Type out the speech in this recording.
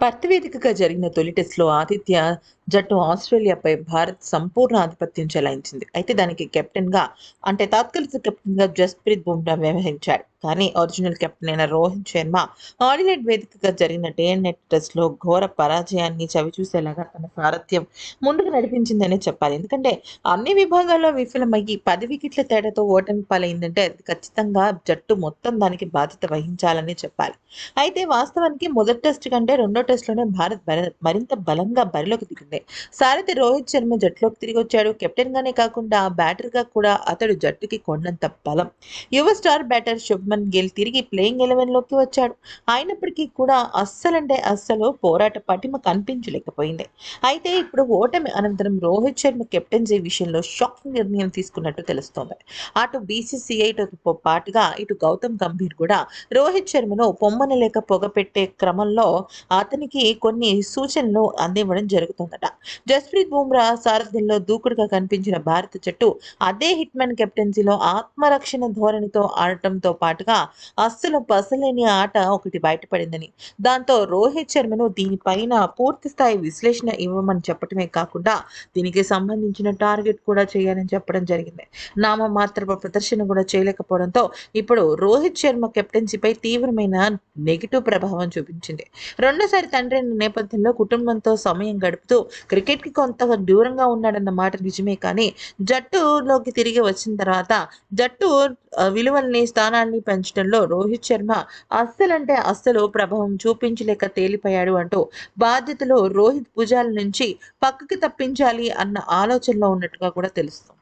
Perth వేదికగా జరిగిన తొలి టెస్టులో ఆతిథ్య జట్టు ఆస్ట్రేలియాపై భారత్ సంపూర్ణ ఆధిపత్యం చెలాయించింది. అయితే దానికి కెప్టెన్గా అంటే తాత్కాలిక కెప్టెన్గా జస్ప్రీత్ బుమ్రా వ్యవహరించాడు. కానీ ఒరిజినల్ కెప్టెన్ అయిన రోహిత్ శర్మ ఆడిలైట్ వేదికగా జరిగిన డే అండ్ నైట్ టెస్ట్లో ఘోర పరాజయాన్ని చవిచూసేలాగా తన సారథ్యం ముందుకు నడిపించిందనే చెప్పాలి. ఎందుకంటే అన్ని విభాగాల్లో విఫలమయ్యి పది వికెట్ల తేడాతో ఓటమి పాలైందంటే అది ఖచ్చితంగా జట్టు మొత్తం దానికి బాధ్యత వహించాలని చెప్పాలి. అయితే వాస్తవానికి మొదటి టెస్ట్ కంటే రెండో టెస్ట్లోనే భారత్ మరింత బలంగా బరిలోకి దిగింది. సారథి రోహిత్ శర్మ జట్టులోకి తిరిగి వచ్చాడు. కెప్టెన్ గానే కాకుండా బ్యాటర్గా కూడా అతడు జట్టుకి కొండంత బలం. యువ స్టార్ బ్యాటర్ శుభ్మన్ గిల్ తిరిగి ప్లేయింగ్ ఎలెవెన్లోకి వచ్చాడు. అయినప్పటికీ కూడా అస్సలంటే అస్సలు పోరాట పటిమ కనిపించలేకపోయింది. అయితే ఇప్పుడు ఓటమి అనంతరం రోహిత్ శర్మ కెప్టెన్సీ విషయంలో షాకింగ్ నిర్ణయం తీసుకున్నట్టు తెలుస్తోంది. అటు బీసీసీఐతో పాటుగా ఇటు గౌతమ్ గంభీర్ కూడా రోహిత్ శర్మను పొమ్మనలేక పొగపెట్టే క్రమంలో అతనికి కొన్ని సూచనలు అందివ్వడం జరుగుతుందట. జస్ప్రీత్ బుమ్రా సారథ్యంలో దూకుడుగా కనిపించిన భారత జట్టు అదే హిట్మెన్ కెప్టెన్సీలో ఆత్మరక్షణ ధోరణితో ఆడటంతో పాటు పాటుగా అస్సలు పసలేని ఆట ఒకటి బయటపడిందని. దాంతో రోహిత్ శర్మను దీనిపైన పూర్తి స్థాయి విశ్లేషణ ఇవ్వమని చెప్పడమే కాకుండా దీనికి సంబంధించిన టార్గెట్ కూడా చేయాలని చెప్పడం జరిగింది. నామ మాత్ర ప్రదర్శన కూడా చేయలేకపోవడంతో ఇప్పుడు రోహిత్ శర్మ కెప్టెన్సీపై తీవ్రమైన నెగిటివ్ ప్రభావం చూపించింది. రెండోసారి తండ్రి నేపథ్యంలో కుటుంబంతో సమయం గడుపుతూ క్రికెట్కి కొంత దూరంగా ఉన్నాడన్న మాట నిజమే కానీ జట్టులోకి తిరిగి వచ్చిన తర్వాత జట్టు విలువల్ని స్థానాన్ని పెంచడంలో రోహిత్ శర్మ అస్సలంటే అస్సలు ప్రభావం చూపించలేక తేలిపోయాడు అంటూ బాధ్యతలో రోహిత్ భుజాల నుంచి పక్కకి తప్పించాలి అన్న ఆలోచనలో ఉన్నట్టుగా కూడా తెలుస్తుంది.